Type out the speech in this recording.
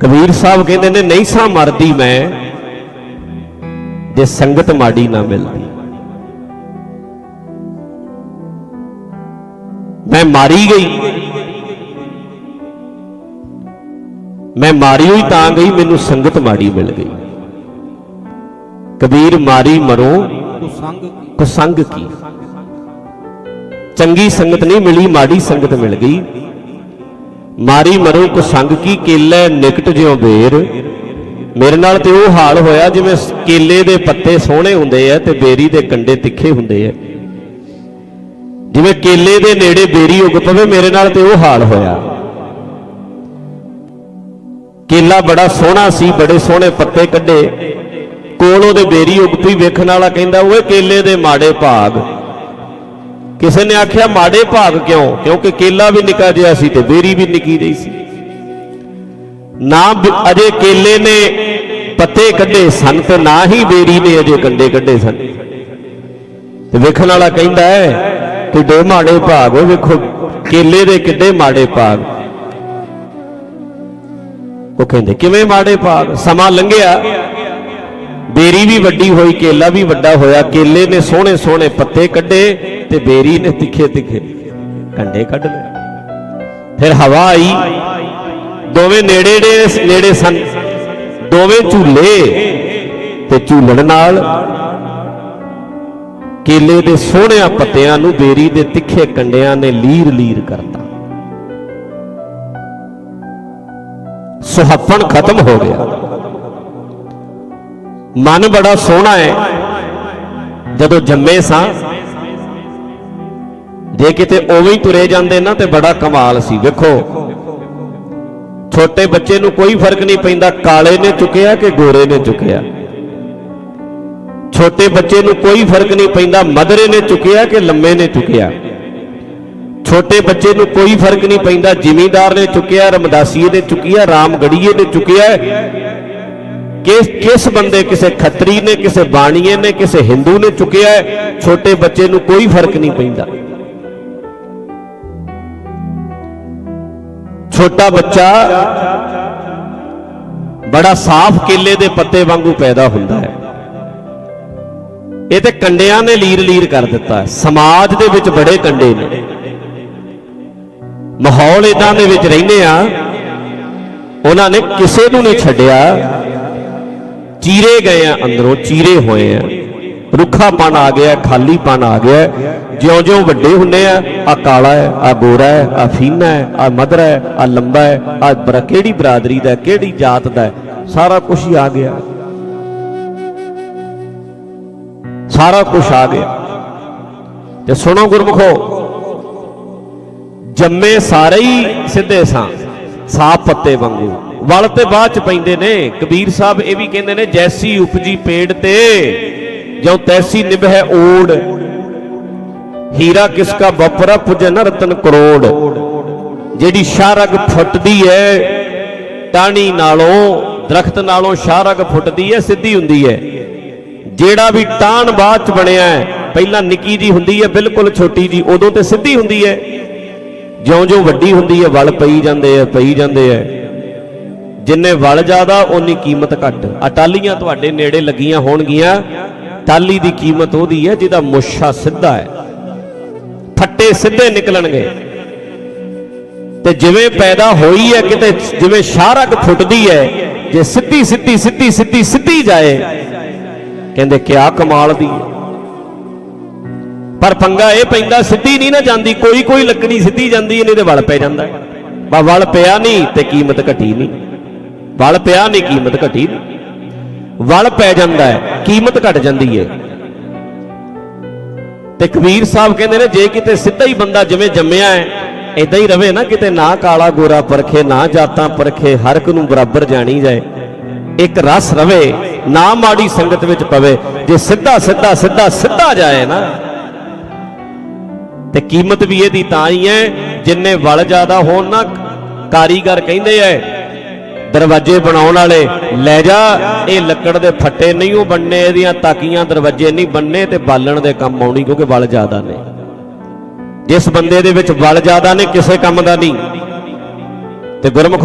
ਕਬੀਰ ਸਾਹਿਬ ਕਹਿੰਦੇ ਨੇ, ਨਹੀਂ ਸਾਂ ਮਰਦੀ ਮੈਂ, ਜੇ ਸੰਗਤ ਮਾੜੀ ਨਾ ਮਿਲਦੀ। ਮੈਂ ਮਾਰੀ ਗਈ। ਮੈਂ ਮਾਰੀ ਹੋਈ ਤਾਂ ਗਈ, ਮੈਨੂੰ ਸੰਗਤ ਮਾੜੀ ਮਿਲ ਗਈ। ਕਬੀਰ ਮਾਰੀ ਮਰੋ ਕੁਸੰਗ ਕੀ ਕੁਸੰਗ ਕੀ? ਚੰਗੀ ਸੰਗਤ ਨਹੀਂ ਮਿਲੀ, ਮਾੜੀ ਸੰਗਤ ਮਿਲ ਗਈ। ਮਾਰੀ ਮਰੋ ਕੁਸੰਗ ਕੀ ਕੇਲੇ, ਨਿਕਟ ਜਿਉ ਬੇਰ। ਮੇਰੇ ਨਾਲ ਤੇ ਉਹ ਹਾਲ ਹੋਇਆ ਜਿਵੇਂ ਕੇਲੇ ਦੇ ਪੱਤੇ ਸੋਹਣੇ ਹੁੰਦੇ ਆ ਤੇ ਬੇਰੀ ਦੇ ਕੰਡੇ ਤਿੱਖੇ ਹੁੰਦੇ ਆ ਜਿਵੇਂ ਕੇਲੇ ਦੇ ਨੇੜੇ ਬੇਰੀ ਉੱਗ ਪਵੇ, ਮੇਰੇ ਨਾਲ ਤੇ ਉਹ ਹਾਲ ਹੋਇਆ। ਕੇਲਾ ਬੜਾ ਸੋਹਣਾ ਸੀ, ਬੜੇ ਸੋਹਣੇ ਪੱਤੇ ਕੱਢੇ। ਕੋਲ ਉਹਦੇ ਬੇਰੀ ਉੱਗ ਪਈ, ਵੇਖਣ ਵਾਲਾ ਕਹਿੰਦਾ, ਓਏ ਕੇਲੇ ਦੇ ਮਾੜੇ ਭਾਗ ਕਿਸੇ ਨੇ ਆਖਿਆ, ਮਾੜੇ ਭਾਗ ਕਿਉਂ? ਕਿਉਂਕਿ ਕੇਲਾ ਵੀ ਨਿਕਾ ਜਿਹਾ ਸੀ ਤੇ ਬੇਰੀ ਵੀ ਨਿੱਕੀ ਜਿਹੀ ਸੀ। ਨਾ ਅਜੇ ਕੇਲੇ ਨੇ ਪੱਤੇ ਕੱਢੇ ਸਨ ਤੇ ਨਾ ਹੀ ਬੇਰੀ ਨੇ ਅਜੇ ਕੰਡੇ ਕੱਢੇ ਸਨ। ਤੇ ਵੇਖਣ ਵਾਲਾ ਕਹਿੰਦਾ ਹੈ ਕਿੱਡੇ ਮਾੜੇ ਭਾਗ, ਉਹ ਵੇਖੋ, ਕੇਲੇ ਦੇ ਕਿੱਡੇ ਮਾੜੇ ਭਾਗ। ਉਹ ਕਹਿੰਦੇ, ਕਿਵੇਂ ਮਾੜੇ ਭਾਗ? ਸਮਾਂ ਲੰਘਿਆ। ਬੇਰੀ ਵੀ ਵੱਡੀ ਹੋਈ, ਕੇਲਾ ਵੀ ਵੱਡਾ ਹੋਇਆ। ਕੇਲੇ ਨੇ ਸੋਹਣੇ ਸੋਹਣੇ ਪੱਤੇ ਕੱਢੇ। ਤੇ ਬੇਰੀ ਨੇ ਤਿੱਖੇ ਤਿੱਖੇ ਕੰਡੇ ਕੱਢ ਲਏ। ਫਿਰ ਹਵਾ ਆਈ। ਦੋਵੇਂ ਨੇੜੇ ਨੇੜੇ ਸਨ। ਦੋਵੇਂ ਝੂਲੇ ਤੇ ਝੂਲਣ ਨਾਲ ਕੇਲੇ ਦੇ ਸੋਹਣਿਆਂ ਪੱਤਿਆਂ ਨੂੰ ਬੇਰੀ ਦੇ ਤਿੱਖੇ ਕੰਡਿਆਂ ਨੇ ਲੀਰ ਲੀਰ ਕਰਤਾ। ਸੁਹੱਪਣ ਖਤਮ ਹੋ ਗਿਆ। ਮਨ ਬੜਾ ਸੋਹਣਾ ਹੈ। ਜਦੋਂ ਜੰਮੇ ਸਾਂ ਜੇ ਕਿਤੇ ਉਵੇਂ ਹੀ ਤੁਰੇ ਜਾਂਦੇ ਨਾ ਤੇ ਬੜਾ ਕਮਾਲ ਸੀ। ਵੇਖੋ, ਛੋਟੇ ਬੱਚੇ ਨੂੰ ਕੋਈ ਫ਼ਰਕ ਨਹੀਂ ਪੈਂਦਾ, ਕਾਲੇ ਨੇ ਚੁੱਕਿਆ ਕਿ ਗੋਰੇ ਨੇ ਚੁੱਕਿਆ। ਛੋਟੇ ਬੱਚੇ ਨੂੰ ਕੋਈ ਫ਼ਰਕ ਨਹੀਂ ਪੈਂਦਾ ਮਧਰੇ ਨੇ ਚੁੱਕਿਆ ਕਿ ਲੰਮੇ ਨੇ ਚੁੱਕਿਆ। ਛੋਟੇ ਬੱਚੇ ਨੂੰ ਕੋਈ ਫ਼ਰਕ ਨਹੀਂ ਪੈਂਦਾ, ਜ਼ਿਮੀਂਦਾਰ ਨੇ ਚੁੱਕਿਆ, ਰਮਦਾਸੀਏ ਨੇ ਚੁੱਕਿਆ, ਰਾਮਗੜੀਏ ਨੇ ਚੁੱਕਿਆ। ਕਿਸ ਕਿਸ ਬੰਦੇ, ਕਿਸੇ ਖੱਤਰੀ ਨੇ, ਕਿਸੇ ਬਾਣੀਏ ਨੇ, ਕਿਸੇ ਹਿੰਦੂ ਨੇ ਚੁੱਕਿਆ, ਛੋਟੇ ਬੱਚੇ ਨੂੰ ਕੋਈ ਫ਼ਰਕ ਨਹੀਂ ਪੈਂਦਾ। ਛੋਟਾ ਬੱਚਾ ਬੜਾ ਸਾਫ਼ ਕੇਲੇ ਦੇ ਪੱਤੇ ਵਾਂਗੂ ਪੈਦਾ ਹੁੰਦਾ ਹੈ। ਇਹ ਤੇ ਕੰਡਿਆਂ ਨੇ ਲੀਰ ਲੀਰ ਕਰ ਦਿੱਤਾ ਸਮਾਜ ਦੇ ਵਿੱਚ ਬੜੇ ਕੰਡੇ ਨੇ। ਮਾਹੌਲ ਇਦਾਂ ਦੇ ਵਿੱਚ ਰਹਿੰਦੇ ਆ, ਉਹਨਾਂ ਨੇ ਕਿਸੇ ਨੂੰ ਨਹੀਂ ਛੱਡਿਆ। ਚੀਰੇ ਗਏ ਆ ਅੰਦਰੋਂ, ਚੀਰੇ ਹੋਏ ਆ। ਰੁੱਖਾਪਣ ਆ ਗਿਆ, ਖਾਲੀਪਨ ਆ ਗਿਆ। ਜਿਉਂ-ਜਿਉਂ ਵੱਡੇ ਹੁੰਦੇ ਆ ਆ ਕਾਲਾ ਹੈ ਆ ਗੋਰਾ ਹੈ ਆ ਫੀਨਾ ਹੈ ਆ ਮਧਰਾ ਹੈ ਆ ਲੰਬਾ ਹੈ ਆ ਬਰਾ, ਕਿਹੜੀ ਬਰਾਦਰੀ ਦਾ ਕਿਹੜੀ ਜਾਤ ਦਾ ਸਾਰਾ ਕੁਝ ਹੀ ਆ ਗਿਆ। ਸਾਰਾ ਕੁਝ ਆ ਗਿਆ। ਤੇ ਸੁਣੋ ਗੁਰਮੁਖੋ, ਜੰਮੇ ਸਾਰੇ ਹੀ ਸਿੱਧੇ ਸਾਂ ਸਾਫ਼ ਪੱਤੇ ਵਾਂਗੂ। ਵਲ ਤੇ ਬਾਅਦ ਚ ਪੈਂਦੇ ਨੇ, ਕਬੀਰ ਸਾਹਿਬ ਇਹ ਵੀ ਕਹਿੰਦੇ ਨੇ, ਜੈਸੀ ਉਪਜੀ ਪੇੜ ਤੇ ਜੋ ਤੈਸੀ ਨਿਭੈ ਓੜ ਹੀਰਾ ਕਿਸ ਕਾ ਬਪਰਾ ਪੁਜੇ ਨ ਰਤਨ ਕਰੋੜ। ਜਿਹੜੀ ਸ਼ਾਰਗ ਫੁੱਟਦੀ ਹੈ ਟਾਣੀ ਨਾਲੋਂ ਦਰਖਤ ਨਾਲੋਂ ਸ਼ਾਰਗ ਫੁੱਟਦੀ ਹੈ ਸਿੱਧੀ ਹੁੰਦੀ ਹੈ ਜਿਹੜਾ ਵੀ ਟਾਣ ਬਾਅਦ ਚ ਬਣਿਆ ਹੈ, ਪਹਿਲਾਂ ਨਿੱਕੀ ਜੀ ਹੁੰਦੀ ਹੈ ਬਿਲਕੁਲ ਛੋਟੀ ਜੀ ਉਦੋਂ ਤੇ ਸਿੱਧੀ ਹੁੰਦੀ ਹੈ ਜਿਉਂ-ਜਿਉਂ ਵੱਡੀ ਹੁੰਦੀ ਹੈ ਵਲ ਪਈ ਜਾਂਦੇ ਆ ਪਈ ਜਾਂਦੇ ਆ ਜਿੰਨੇ ਵਲ ਜ਼ਿਆਦਾ ਓਨੀ ਕੀਮਤ ਘੱਟ। ਅਟਾਲੀਆਂ ਤੁਹਾਡੇ ਨੇੜੇ ਲੱਗੀਆਂ ਹੋਣਗੀਆਂ। ਟਾਲੀ ਦੀ ਕੀਮਤ ਉਹਦੀ ਹੈ, ਜਿਹਦਾ ਮੁੱਛਾ ਸਿੱਧਾ ਹੈ। ਫੱਟੇ ਸਿੱਧੇ ਨਿਕਲਣਗੇ। ਤੇ ਜਿਵੇਂ ਪੈਦਾ ਹੋਈ ਹੈ, ਕਿਤੇ ਜਿਵੇਂ ਸ਼ਾਰਕ ਫੁੱਟਦੀ ਹੈ, ਜੇ ਸਿੱਧੀ ਸਿੱਧੀ ਸਿੱਧੀ ਸਿੱਧੀ ਸਿੱਧੀ ਜਾਏ, ਕਹਿੰਦੇ ਕਿਆ ਕਮਾਲ ਦੀ ਹੈ। ਪਰ ਪੰਗਾ ਇਹ ਪੈਂਦਾ, ਸਿੱਧੀ ਨਹੀਂ ਨਾ ਜਾਂਦੀ, ਕੋਈ ਕੋਈ ਲੱਕੜੀ ਸਿੱਧੀ ਜਾਂਦੀ ਨਹੀਂ ਤੇ ਵਲ ਪੈ ਜਾਂਦਾ। ਬਾ, ਵਲ ਪਿਆ ਨਹੀਂ ਤੇ ਕੀਮਤ ਘਟੀ ਨਹੀਂ। ਵਲ ਪਿਆ ਨਹੀਂ, ਕੀਮਤ ਘਟੀ ਨਹੀਂ। ਵਲ ਪੈ ਜਾਂਦਾ ਹੈ, ਕੀਮਤ ਘਟ ਜਾਂਦੀ ਹੈ। ਤੇ ਕਬੀਰ ਸਾਹਿਬ ਕਹਿੰਦੇ ਨੇ, ਜੇ ਕਿਤੇ ਸਿੱਧਾ ਹੀ ਬੰਦਾ ਜਿਵੇਂ ਜੰਮਿਆ ਹੈ ਇਦਾਂ ਹੀ ਰਵੇ ਨਾ ਕਿਤੇ ਨਾ ਕਾਲਾ ਗੋਰਾ ਪਰਖੇ, ਨਾ ਜਾਤਾਂ ਪਰਖੇ, ਹਰ ਇੱਕ ਨੂੰ ਬਰਾਬਰ ਜਾਣੀ ਜਾਏ। ਇੱਕ ਰਸ ਰਵੇ, ਨਾ ਮਾੜੀ ਸੰਗਤ ਵਿੱਚ ਪਵੇ। ਜੇ ਸਿੱਧਾ ਸਿੱਧਾ ਸਿੱਧਾ ਸਿੱਧਾ ਜਾਏ ਨਾ, ਤੇ ਕੀਮਤ ਵੀ ਇਹਦੀ ਤਾਂ ਹੀ ਹੈ, ਜਿੰਨੇ ਵਲ ਜ਼ਿਆਦਾ ਹੋਣ ਨਾ, ਕਾਰੀਗਰ ਕਹਿੰਦੇ ਐ ਦਰਵਾਜ਼ੇ ਬਣਾਉਣ ਵਾਲੇ, ਲੈ ਜਾ, ਇਹ ਲੱਕੜ ਦੇ ਫੱਟੇ ਨਹੀਂ, ਉਹ ਬੰਨੇ ਇਹਦੀਆਂ ਤਾਕੀਆਂ ਦਰਵਾਜ਼ੇ ਨਹੀਂ, ਬੰਨੇ ਤੇ ਬਾਲਣ ਦੇ ਕੰਮ ਆਉਣੀ, ਕਿਉਂਕਿ ਵਲ ਜ਼ਿਆਦਾ ਨੇ। ਜਿਸ ਬੰਦੇ ਦੇ ਵਿੱਚ ਵਲ ਜ਼ਿਆਦਾ ਨੇ, ਕਿਸੇ ਕੰਮ ਦਾ ਨਹੀਂ। ਤੇ ਗੁਰਮੁਖ